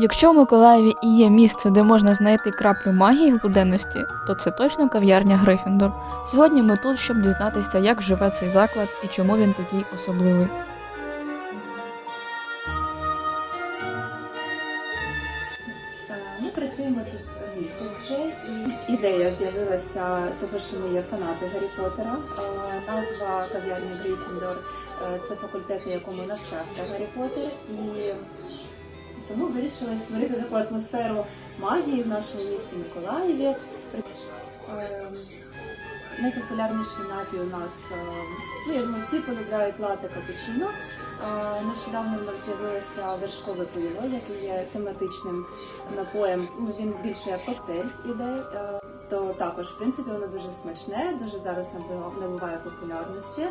Якщо в Миколаєві і є місце, де можна знайти краплю магії в буденності, то це точно кав'ярня Грифіндор. Сьогодні ми тут, щоб дізнатися, як живе цей заклад і чому він такий особливий. Ми працюємо тут місяць вже, і ідея з'явилася того, що ми є фанати Гаррі Поттера. Е, Назва кав'ярні Грифіндор е, це факультет, на якому навчався Гаррі Поттер, і тому вирішили створити таку атмосферу магії в нашому місті Миколаєві. Е, Найпопулярніший напій у нас, е, ну я думаю, всі полюбляють лате капучино. Е, Нещодавно в нас з'явилося вершкове пиво, яке є тематичним напоєм. Ну, він більше як коктейль іде. То також, в принципі, воно дуже смачне, дуже зараз набуває популярності.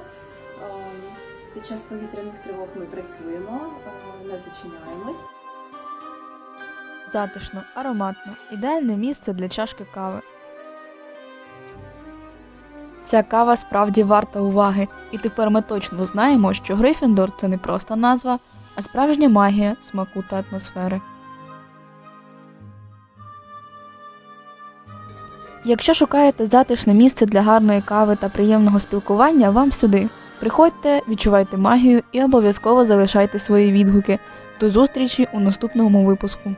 Під час повітряних тривог ми працюємо, не зачиняємось. Затишно, ароматно, ідеальне місце для чашки кави. Ця кава справді варта уваги, і тепер ми точно знаємо, що Грифіндор це не просто назва, а справжня магія смаку та атмосфери. Якщо шукаєте затишне місце для гарної кави та приємного спілкування, вам сюди. Приходьте, відчувайте магію і обов'язково залишайте свої відгуки. До зустрічі у наступному випуску.